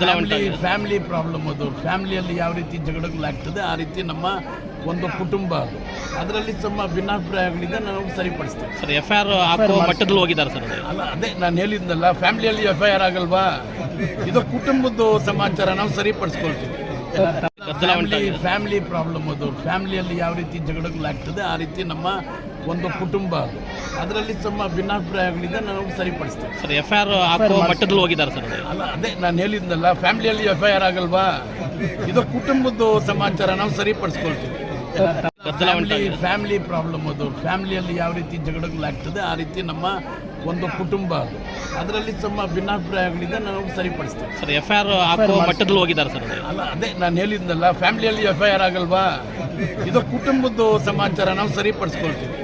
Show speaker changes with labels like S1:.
S1: Family family problem ಅದು. ಫ್ಯಾಮಿಲಿಯಲ್ಲಿ ಯಾವ ರೀತಿ ಜಗಳಗಳಾಗ್ತದೆ ಆ ರೀತಿ ನಮ್ಮ ಒಂದು ಕುಟುಂಬ ಅದು. ಅದರಲ್ಲಿ ತಮ್ಮ ಭಿನ್ನಾಭಿಪ್ರಾಯಗಳಿಂದ ನಾವು ಸರಿಪಡಿಸ್ತೇವೆ
S2: ಸರ್ ಎಫ್ ಐ ಆರ್ ಹಾಕುವ ಮಟ್ಟದಲ್ಲಿ ಹೋಗಿದ್ದಾರೆ ಸರ್ ಅದು
S1: ಅಲ್ಲ ಅದೇ ನಾನು ಹೇಳಿದ್ನಲ್ಲ ಫ್ಯಾಮಿಲಿಯಲ್ಲಿ ಎಫ್ ಐ ಆರ್ ಆಗಲ್ವಾ? ಇದು ಕುಟುಂಬದ ಸಮಾಚಾರ ನಾವು ಸರಿಪಡಿಸ್ಕೊಳ್ತೀವಿ. ಫ್ಯಾಮಿಲಿ. ಫ್ಯಾಮಿಲಿ ಪ್ರಾಬ್ಲಮ್ ಅದು. ಫ್ಯಾಮಿಲಿಯಲ್ಲಿ ಯಾವ ರೀತಿ ಜಗಳಗಳಾಗ್ತದೆ ಆ ರೀತಿ ನಮ್ಮ ಒಂದು ಕುಟುಂಬ ಅದು. ಅದರಲ್ಲಿ ತಮ್ಮ ಭಿನ್ನಾಭಿಪ್ರಾಯಗಳಿಂದ ನಾವು ಸರಿಪಡಿಸ್ತೇವೆ.
S2: ಸರ್ ಎಫ್ ಐ ಆರ್ ಹಾಕುವ ಮಟ್ಟದಲ್ಲಿ ಹೋಗಿದ್ದಾರೆ ಸರ್ ಅದು
S1: ಅಲ್ಲ ಅದೇ ನಾನು ಹೇಳಿದ್ನಲ್ಲ ಫ್ಯಾಮಿಲಿಯಲ್ಲಿ ಎಫ್ ಐ ಆರ್ ಆಗಲ್ವಾ? ಇದು ಕುಟುಂಬದ ಸಮಾಚಾರ ನಾವು ಸರಿಪಡಿಸ್ಕೊಳ್ತೀವಿ. ಫ್ಯಾಮಿಲಿ ಫ್ಯಾಮಿಲಿ ಪ್ರಾಬ್ಲಮ್ ಅದು. ಫ್ಯಾಮಿಲಿಯಲ್ಲಿ ಯಾವ ರೀತಿ ಜಗಳಗಳಾಗ್ತದೆ ಆ ರೀತಿ ನಮ್ಮ ಒಂದು ಕುಟುಂಬ ಅದು. ಅದರಲ್ಲಿ ತಮ್ಮ ಭಿನ್ನಾಭಿಪ್ರಾಯಗಳಿಂದ ನಾವು ಸರಿಪಡಿಸ್ತೇವೆ.
S2: ಸರ್ ಎಫ್ ಐ ಆರ್ ಹಾಕುವ ಮಟ್ಟದಲ್ಲಿ ಹೋಗಿದ್ದಾರೆ ಸರ್ ಅದು
S1: ಅಲ್ಲ ಅದೇ ನಾನು ಹೇಳಿದ್ನಲ್ಲ ಫ್ಯಾಮಿಲಿಯಲ್ಲಿ ಎಫ್ ಐ ಆರ್ ಆಗಲ್ವಾ? ಇದು ಕುಟುಂಬದ ಸಮಾಚಾರ ನಾವು ಸರಿಪಡಿಸ್ಕೊಳ್ತೀವಿ.